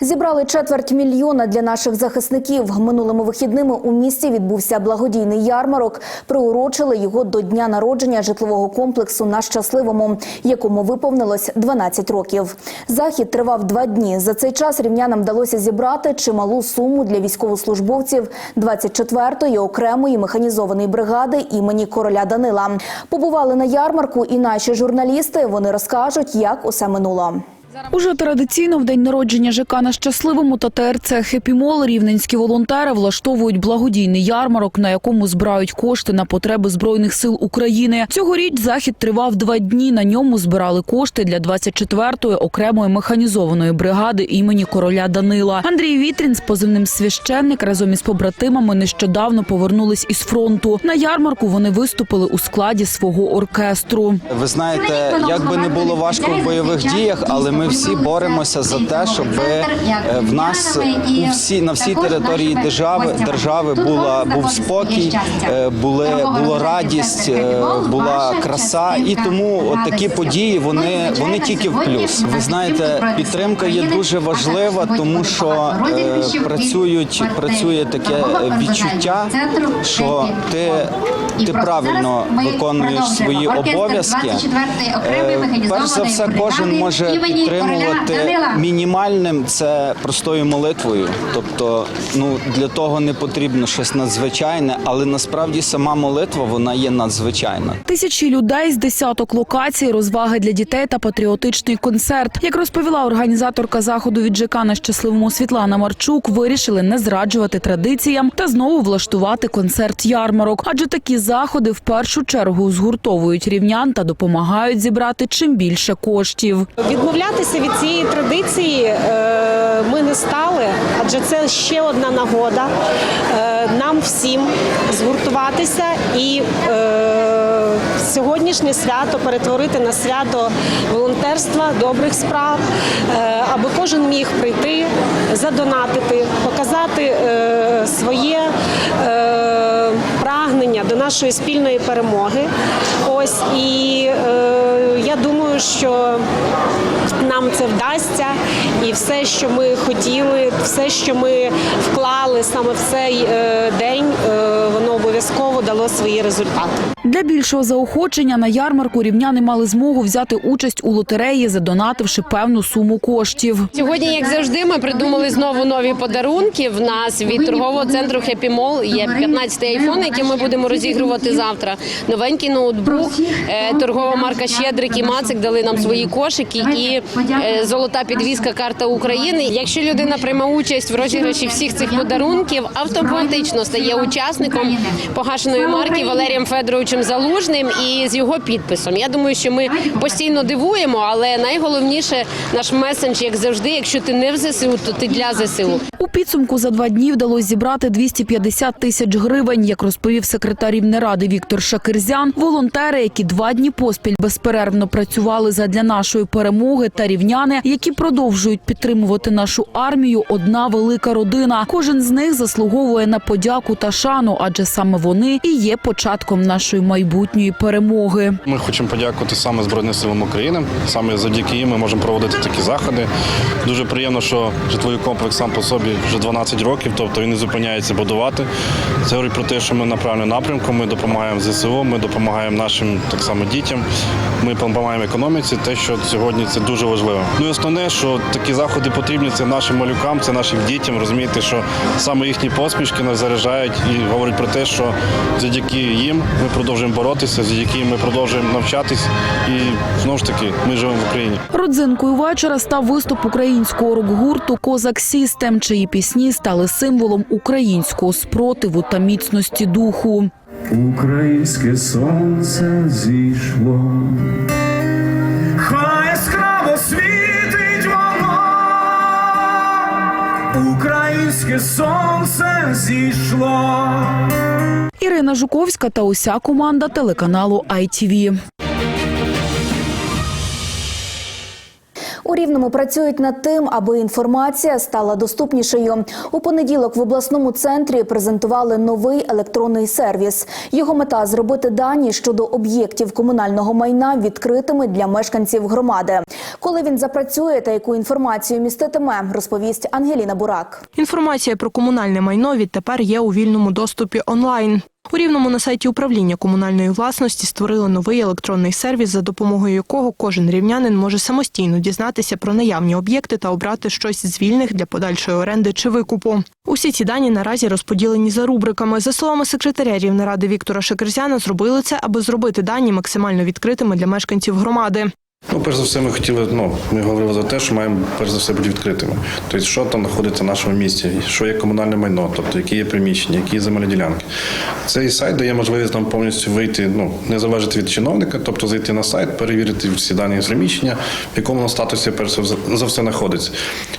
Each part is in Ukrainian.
Зібрали четверть мільйона для наших захисників. Минулими вихідними у місті відбувся благодійний ярмарок. Приурочили його до дня народження житлового комплексу на щасливому, якому виповнилось 12 років. Захід тривав два дні. За цей час рівнянам вдалося зібрати чималу суму для військовослужбовців 24-ї окремої механізованої бригади імені короля Данила. Побували на ярмарку і наші журналісти. Вони розкажуть, як усе минуло. Уже традиційно в день народження ЖК на щасливому та ТРЦ «Хеппі-Мол» рівненські волонтери влаштовують благодійний ярмарок, на якому збирають кошти на потреби збройних сил України. Цьогоріч захід тривав два дні. На ньому збирали кошти для 24-ї окремої механізованої бригади імені короля Данила. Андрій Вітрін з позивним священник разом із побратимами нещодавно повернулись із фронту. На ярмарку вони виступили у складі свого оркестру. Ви знаєте, як би не було важко в бойових діях, але ми всі боремося за те, щоб е, в нас у всі на всій території держави держави була був спокій, е, були була радість, е, була краса, і тому от такі події вони вони тільки в плюс. Ви знаєте, підтримка є дуже важлива, тому що працюють працює таке відчуття, що ти. Ти правильно виконуєш свої обов'язки. Е, Перш за все, кожен може підтримувати мінімальним це простою молитвою. Тобто, ну для того не потрібно щось надзвичайне, але насправді сама молитва вона є надзвичайна. Тисячі людей з десяток локацій, розваги для дітей та патріотичний концерт. Як розповіла організаторка заходу від ЖК на щасливому Світлана Марчук, вирішили не зраджувати традиціям та знову влаштувати концерт ярмарок. Адже такі заходи в першу чергу згуртовують рівнян та допомагають зібрати чим більше коштів. Відмовлятися від цієї традиції е, ми не стали, адже це ще одна нагода е, нам всім згуртуватися і е, сьогоднішнє свято перетворити на свято волонтерства, добрих справ, аби кожен міг прийти, задонатити, показати своє. Прагнення до нашої спільної перемоги. Ось і е, я думаю, що нам це вдасться, і все, що ми хотіли, все, що ми вклали саме в цей е, день, е, воно обов'язково дало свої результати. Для більшого заохочення на ярмарку рівняни мали змогу взяти участь у лотереї, задонативши певну суму коштів. Сьогодні, як завжди, ми придумали знову нові подарунки. В нас від торгового центру Happy Mall є 15 айфон, який ми будемо розігрувати завтра. Новенький ноутбук, е, торгова марка Щедрик і Мацик дали нам свої кошики і е, золота підвізка карта України. Якщо людина прийме участь в розіграші всіх цих подарунків, автоматично стає учасником погашеної марки Валерієм Федоровичем Залужним і з його підписом. Я думаю, що ми постійно дивуємо, але найголовніше наш месендж, як завжди, якщо ти не в ЗСУ, то ти для ЗСУ. У підсумку за два дні вдалося зібрати 250 тисяч гривень. Як розповів секретар Рівнеради Віктор Шакирзян, волонтери, які два дні поспіль безперервно працювали задля нашої перемоги, та рівняни, які продовжують підтримувати нашу армію, одна велика родина. Кожен з них заслуговує на подяку та шану, адже саме вони і є початком нашої майбутньої перемоги. Ми хочемо подякувати саме Збройним силам України. Саме завдяки їм ми можемо проводити такі заходи. Дуже приємно, що житловий комплекс сам по собі вже 12 років, тобто він не зупиняється будувати. Це говорить про те, що ми на правильному напрямку. Ми допомагаємо ЗСУ, ми допомагаємо нашим так само дітям. Ми допомагаємо економіці. Те, що сьогодні це дуже важливо. Ну і основне, що такі заходи потрібні це нашим малюкам, це нашим дітям. Розумієте, що саме їхні посмішки нас заряджають і говорять про те, що завдяки їм ми продовжуємо боротися, з яким ми продовжуємо навчатись. І знову ж таки, ми живемо в Україні. Родзинкою вечора став виступ українського рок-гурту Козак Сістем, чиї пісні стали символом українського спротиву та міцності духу. Українське сонце зійшло, українське сонце зійшло. Ірина Жуковська та уся команда телеканалу ITV. У Рівному працюють над тим, аби інформація стала доступнішою. У понеділок в обласному центрі презентували новий електронний сервіс. Його мета зробити дані щодо об'єктів комунального майна відкритими для мешканців громади. Коли він запрацює та яку інформацію міститиме, розповість Ангеліна Бурак. Інформація про комунальне майно відтепер є у вільному доступі онлайн. У рівному на сайті управління комунальної власності створили новий електронний сервіс, за допомогою якого кожен рівнянин може самостійно дізнатися про наявні об'єкти та обрати щось з вільних для подальшої оренди чи викупу. Усі ці дані наразі розподілені за рубриками. За словами секретаря Рівнеради Віктора Шекерзяна, зробили це, аби зробити дані максимально відкритими для мешканців громади. Ну, перш за все, ми хотіли, ну, ми говорили за те, що маємо перш за все бути відкритими. Тобто, що там знаходиться в нашому місті, що є комунальне майно, тобто які є приміщення, які є земельні ділянки. Цей сайт дає можливість нам повністю вийти, ну не залежати від чиновника, тобто зайти на сайт, перевірити всі дані приміщення, в якому статусі перш за все знаходиться.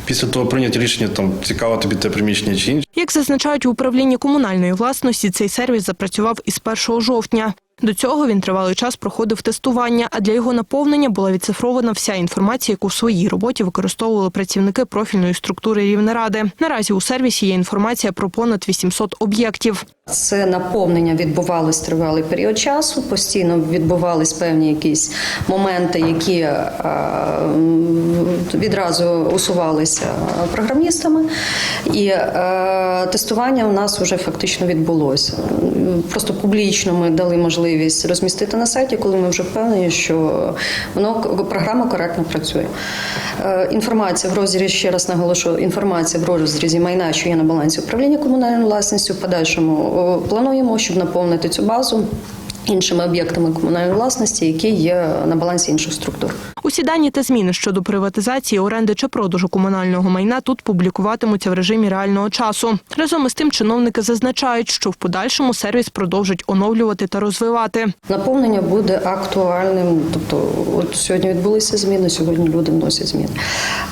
Після того прийняти рішення, там цікаво тобі те приміщення чи інше. Як зазначають у управлінні комунальної власності, цей сервіс запрацював із 1 жовтня. До цього він тривалий час проходив тестування, а для його наповнення була відцифрована вся інформація, яку в своїй роботі використовували працівники профільної структури Рівнеради. Наразі у сервісі є інформація про понад 800 об'єктів. Це наповнення відбувалось тривалий період часу. Постійно відбувались певні якісь моменти, які е, відразу усувалися програмістами, і е, тестування у нас вже фактично відбулося. Просто публічно ми дали можливість розмістити на сайті, коли ми вже впевнені, що воно програма коректно працює. Е, Інформація в розрізі, ще раз наголошую, інформація в розрізі майна, що є на балансі управління комунальною власністю. В подальшому плануємо, щоб наповнити цю базу іншими об'єктами комунальної власності, які є на балансі інших структур. Усі дані та зміни щодо приватизації, оренди чи продажу комунального майна тут публікуватимуться в режимі реального часу. Разом із тим, чиновники зазначають, що в подальшому сервіс продовжать оновлювати та розвивати. Наповнення буде актуальним. Тобто, от сьогодні відбулися зміни, сьогодні люди вносять зміни.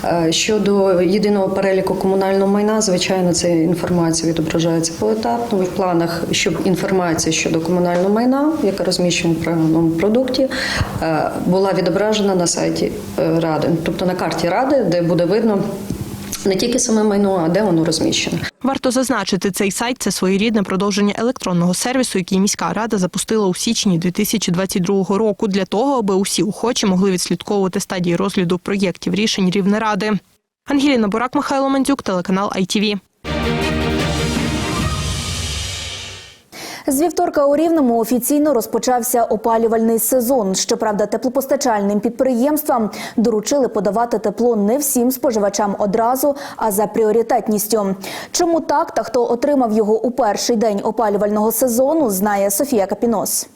Е, Щодо єдиного переліку комунального майна, звичайно, ця інформація відображається поетапно. В планах, щоб інформація щодо комунального майна, яка розміщена в програмному продукті, е, була відображена на сайті е, ради, тобто на карті ради, де буде видно. Не тільки саме майно, а де воно розміщено. Варто зазначити, цей сайт це своєрідне продовження електронного сервісу, який міська рада запустила у січні 2022 року, для того, аби усі охочі могли відслідковувати стадії розгляду проєктів рішень Рівнеради. Ангеліна Бурак, Михайло Мандзюк, телеканал ITV. З вівторка у Рівному офіційно розпочався опалювальний сезон. Щоправда, теплопостачальним підприємствам доручили подавати тепло не всім споживачам одразу, а за пріоритетністю. Чому так та хто отримав його у перший день опалювального сезону, знає Софія Капінос.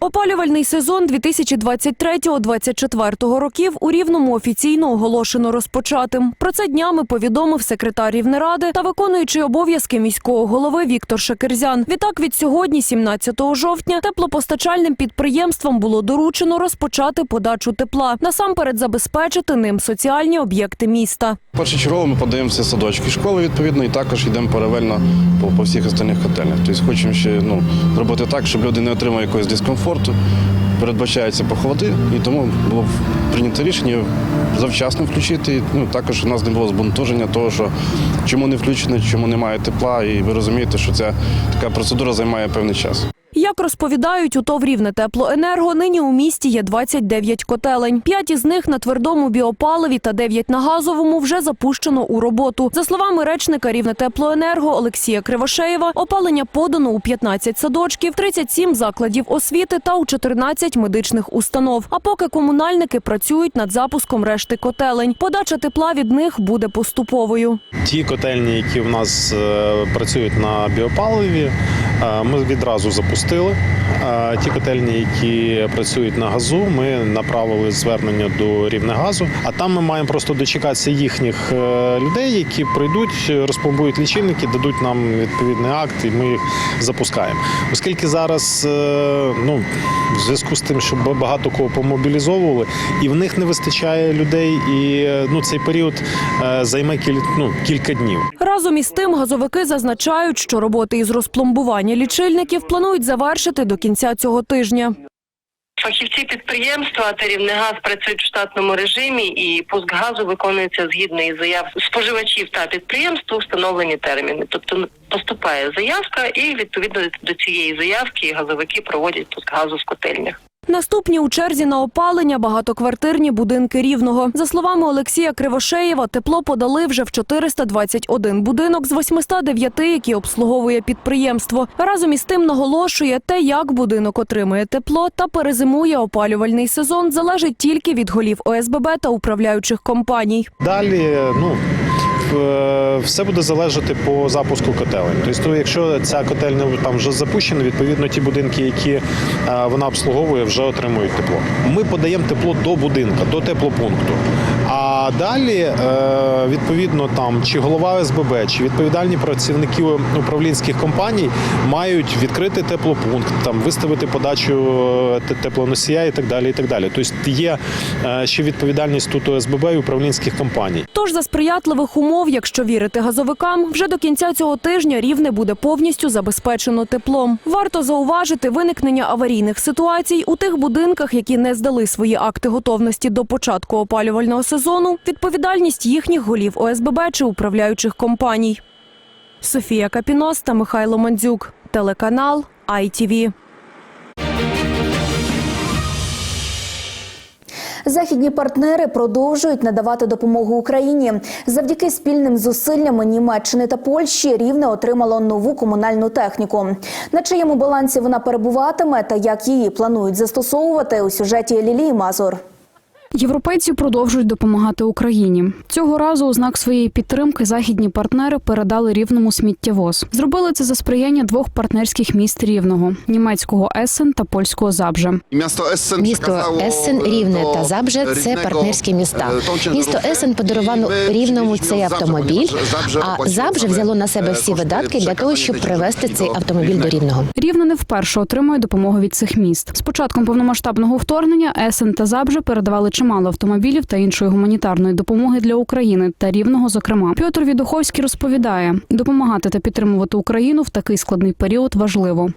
Опалювальний сезон 2023-2024 років у Рівному офіційно оголошено розпочатим. Про це днями повідомив секретар Рівнеради та виконуючий обов'язки міського голови Віктор Шекерзян. Відтак від сьогодні, 17 жовтня, теплопостачальним підприємствам було доручено розпочати подачу тепла, насамперед забезпечити ним соціальні об'єкти міста. Першочергово ми подаємося садочки школи, відповідно, і також йдемо паралельно по, по всіх остальних котельнях. Тобто хочемо ще ну, зробити так, щоб люди не отримали якогось дискомфорту. Передбачаються похолоди, і тому було прийнято рішення завчасно включити. Ну, також у нас не було збунтоження того, що чому не включено, чому немає тепла, і ви розумієте, що ця така процедура займає певний час. Як розповідають у ТОВ «Рівне теплоенерго», нині у місті є 29 котелень. П'ять із них на твердому біопаливі та 9 на газовому вже запущено у роботу. За словами речника «Рівне теплоенерго» Олексія Кривошеєва, опалення подано у 15 садочків, 37 закладів освіти та у 14 медичних установ. А поки комунальники працюють над запуском решти котелень, подача тепла від них буде поступовою. Ті котельні, які в нас е, працюють на біопаливі, ми відразу запустили. Ті котельні, які працюють на газу, ми направили звернення до Рівнегазу. А там ми маємо просто дочекатися їхніх е, людей, які прийдуть, розпломбують лічильники, дадуть нам відповідний акт, і ми їх запускаємо. Оскільки зараз е, ну в зв'язку з тим, що багато кого помобілізовували, і в них не вистачає людей, і е, ну цей період займе ну, кілька днів. Разом із тим газовики зазначають, що роботи із розпломбування лічильників планують завершити до кінця цього тижня. Фахівці підприємства та Рівнегаз працюють в штатному режимі, і пуск газу виконується згідно із заяв споживачів та підприємств встановлені терміни. Тобто поступає заявка, і відповідно до цієї заявки газовики проводять пуск газу з котельнях. Наступні у черзі на опалення багатоквартирні будинки Рівного. За словами Олексія Кривошеєва, тепло подали вже в 421 будинок з 809, які обслуговує підприємство. Разом із тим наголошує, те, як будинок отримує тепло та перезимує опалювальний сезон, залежить тільки від голів ОСББ та управляючих компаній. Далі, ну. Все буде залежати по запуску котелень. Тобто, якщо ця котельня там вже запущена, відповідно ті будинки, які е, вона обслуговує, вже отримують тепло. Ми подаємо тепло до будинка, до теплопункту. А далі, е, відповідно, там чи голова ОСББ, чи відповідальні працівники управлінських компаній мають відкрити теплопункт, там виставити подачу е, теплоносія і так далі. І так далі. Тобто є е, ще відповідальність тут ОСББ і управлінських компаній. Тож за сприятливих умов, якщо вірити газовикам, вже до кінця цього тижня рівне буде повністю забезпечено теплом. Варто зауважити виникнення аварійних ситуацій у тих будинках, які не здали свої акти готовності до початку опалювального сезону. Відповідальність їхніх голів ОСББ чи управляючих компаній. Софія Капінос та Михайло Мандзюк. Телеканал ITV. Західні партнери продовжують надавати допомогу Україні. Завдяки спільним зусиллям Німеччини та Польщі рівне отримало нову комунальну техніку. На чиєму балансі вона перебуватиме та як її планують застосовувати у сюжеті Лілії Мазур. Європейці продовжують допомагати Україні. Цього разу у знак своєї підтримки західні партнери передали рівному сміттєвоз. Зробили це за сприяння двох партнерських міст рівного німецького Есен та польського Забже. Місто Ессен, Рівне та Забже це партнерські міста. Місто Есен подарувало Рівному цей автомобіль, а Забже взяло на себе всі видатки для того, щоб привезти цей автомобіль до Рівного. Рівне не вперше отримує допомогу від цих міст. З початком повномасштабного вторгнення Есен та Забже передавали чимало автомобілів та іншої гуманітарної допомоги для України та рівного. Зокрема, Петр Відуховський розповідає, допомагати та підтримувати Україну в такий складний період важливо.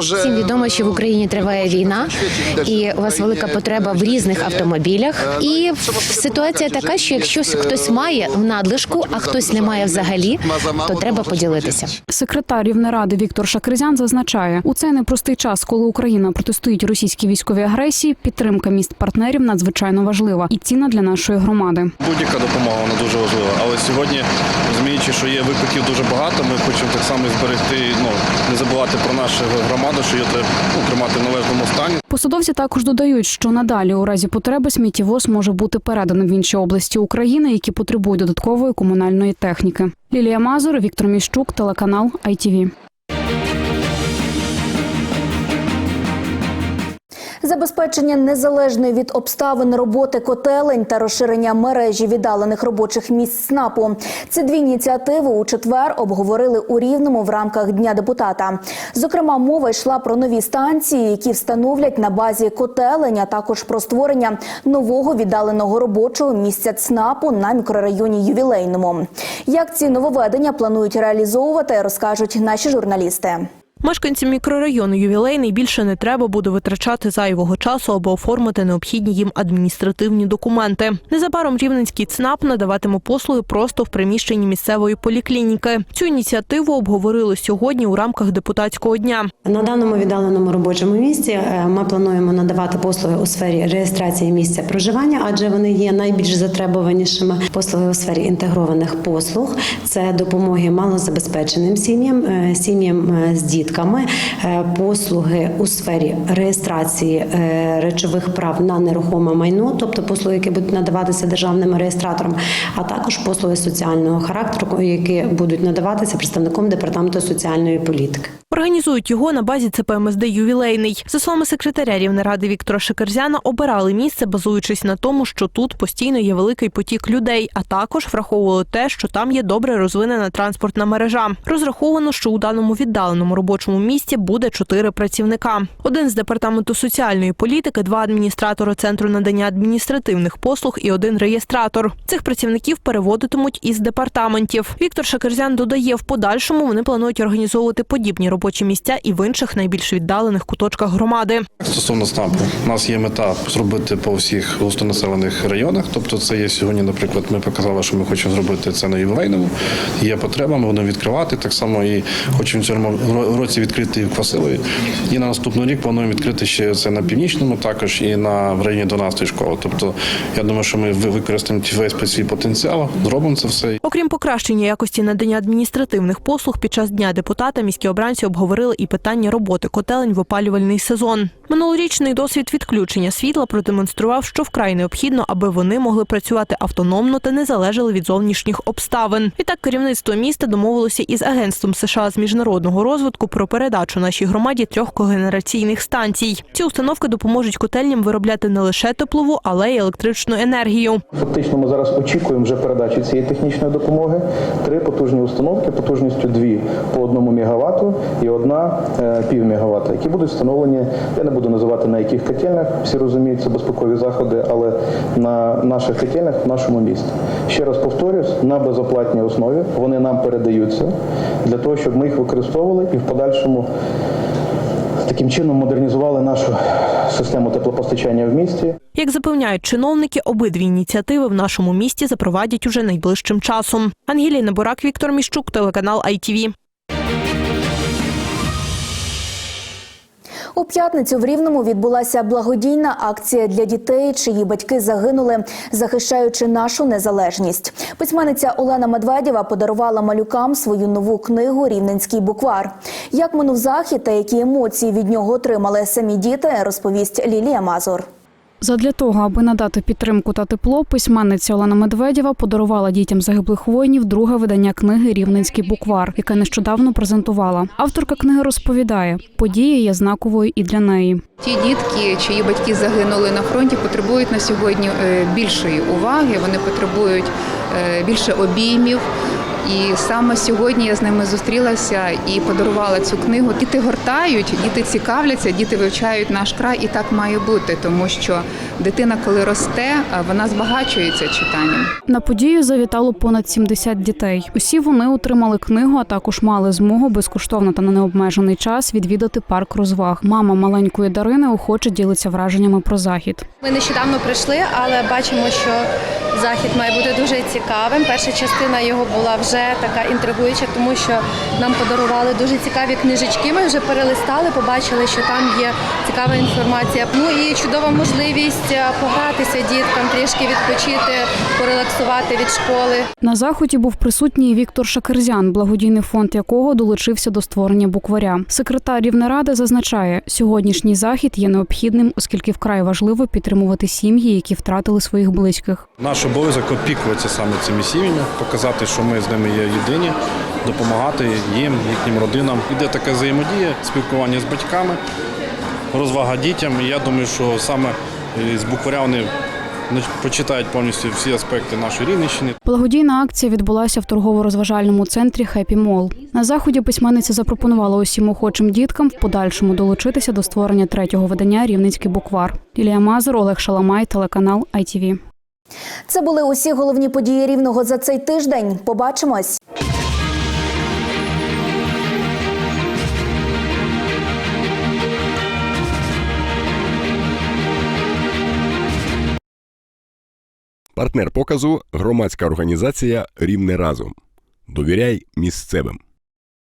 Всім відомо, що в Україні триває війна, і у вас велика потреба в різних автомобілях. І ситуація така, що якщо хтось має в надлишку, а хтось не має взагалі, то треба поділитися. Секретар Рівнеради Віктор Шакризян зазначає, у цей непростий час, коли Україна протистоїть російській військовій агресії, підтримка міст партнерів надзвичайно важлива і цінна для нашої громади. Будь-яка допомога вона дуже важлива. Але сьогодні, розуміючи, що є викликів дуже багато, ми хочемо так само зберегти, ну не забувати про нашу громаду, що її треба ну, тримати в належному стані. Посадовці також додають, що надалі у разі потреби сміттєвоз може бути переданий в інші області України, які потребують додаткової комунальної техніки. Лілія Мазур, Віктор Міщук, телеканал ITV. Забезпечення незалежної від обставин роботи котелень та розширення мережі віддалених робочих місць СНАПу. Ці дві ініціативи у четвер обговорили у Рівному в рамках Дня депутата. Зокрема, мова йшла про нові станції, які встановлять на базі котелень, а також про створення нового віддаленого робочого місця ЦНАПу на мікрорайоні Ювілейному. Як ці нововведення планують реалізовувати, розкажуть наші журналісти. Мешканцям мікрорайону ювілейний більше не треба буде витрачати зайвого часу або оформити необхідні їм адміністративні документи. Незабаром рівненський ЦНАП надаватиме послуги просто в приміщенні місцевої поліклініки. Цю ініціативу обговорили сьогодні у рамках депутатського дня. На даному віддаленому робочому місці е, ми плануємо надавати послуги у сфері реєстрації місця проживання, адже вони є найбільш затребуванішими. Послуги у сфері інтегрованих послуг це допомоги малозабезпеченим сім'ям, е, сім'ям е, з дітками. Дітками, е, послуги у сфері реєстрації е, речових прав на нерухоме майно, тобто послуги, які будуть надаватися державним реєстратором, а також послуги соціального характеру, які будуть надаватися представником департаменту соціальної політики. Організують його на базі ЦПМСД ювілейний. За словами секретаря Рівнеради Віктора Шикерзяна, обирали місце, базуючись на тому, що тут постійно є великий потік людей, а також враховували те, що там є добре розвинена транспортна мережа. Розраховано, що у даному віддаленому робочому місці буде чотири працівника: один з департаменту соціальної політики, два адміністратори центру надання адміністративних послуг і один реєстратор. Цих працівників переводитимуть із департаментів. Віктор Шакерзян додає, в подальшому вони планують організовувати подібні робочі місця і в інших найбільш віддалених куточках громади. Стосовно СНАПу, у нас є мета зробити по всіх густонаселених районах. Тобто, це є сьогодні, наприклад, ми показали, що ми хочемо зробити це на ювілейному. Є потреба, ми будемо відкривати. Так само і хочемо цьому ро- році відкрити і. І на наступний рік плануємо відкрити ще це на північному, також і на в районі 12 школи. Тобто, я думаю, що ми ви- використаємо весь свій потенціал, зробимо це все. Окрім покращення якості надання адміністративних послуг, під час дня депутата міські обранці обговорили і питання роботи котелень в опалювальний сезон. Минулорічний досвід відключення світла продемонстрував, що вкрай необхідно, аби вони могли працювати автономно та не залежали від зовнішніх обставин. Відтак керівництво міста домовилося із агентством США з міжнародного розвитку про передачу нашій громаді трьох когенераційних станцій. Ці установки допоможуть котельням виробляти не лише теплову, але й електричну енергію. Фактично, ми зараз очікуємо вже передачі цієї технічної допомоги. Три потужні установки потужністю дві по одному мегаватту і одна е, пів мегаватта, які будуть встановлені. Я не буду називати на яких котельнях, всі розуміють, це безпекові заходи, але на наших котельнях в нашому місті. Ще раз повторюсь, на безоплатній основі вони нам передаються для того, щоб ми їх використовували і в подальшому таким чином модернізували нашу систему теплопостачання в місті. Як запевняють чиновники, обидві ініціативи в нашому місті запровадять уже найближчим часом. Ангеліна Бурак, Віктор Міщук, телеканал ITV. У п'ятницю в Рівному відбулася благодійна акція для дітей, чиї батьки загинули, захищаючи нашу незалежність. Письменниця Олена Медведєва подарувала малюкам свою нову книгу Рівненський буквар. Як минув захід та які емоції від нього отримали самі діти, розповість Лілія Мазур. Задля того, аби надати підтримку та тепло, письменниця Олена Медведєва подарувала дітям загиблих воїнів друге видання книги Рівненський буквар, яке нещодавно презентувала. Авторка книги розповідає, подія є знаковою і для неї. Ті дітки, чиї батьки загинули на фронті, потребують на сьогодні е, більшої уваги. Вони потребують е, більше обіймів. І саме сьогодні я з ними зустрілася і подарувала цю книгу. Діти гортають, діти цікавляться, діти вивчають наш край, і так має бути, тому що дитина, коли росте, вона збагачується читанням. На подію завітало понад 70 дітей. Усі вони отримали книгу, а також мали змогу безкоштовно та на необмежений час відвідати парк розваг. Мама маленької Дарини охоче ділиться враженнями про захід. Ми нещодавно прийшли, але бачимо, що захід має бути дуже цікавим. Перша частина його була вже така інтригуюча, тому що нам подарували дуже цікаві книжечки. Ми вже перелистали, побачили, що там є цікава інформація. Ну і чудова можливість е, погратися діткам, трішки відпочити, порелаксувати від школи. На заході був присутній Віктор Шакерзян, благодійний фонд якого долучився до створення букваря. Секретар Рівнеради зазначає, сьогоднішній захід є необхідним, оскільки вкрай важливо підтримувати сім'ї, які втратили своїх близьких. Наш обов'язок опікуватися саме цими сім'ями, показати, що ми з ними є єдині, допомагати їм, їхнім родинам. Іде така взаємодія, спілкування з батьками, розвага дітям. І я думаю, що саме е, з букваря вони почитають повністю всі аспекти нашої Рівненщини. Благодійна акція відбулася в торгово-розважальному центрі Хеппі Мол. На заході письменниця запропонувала усім охочим діткам в подальшому долучитися до створення третього видання Рівненський буквар. Ілія Мазур, Олег Шаламай, телеканал ITV. Це були усі головні події рівного за цей тиждень. Побачимось. Партнер показу громадська організація Рівне разом. Довіряй місцевим.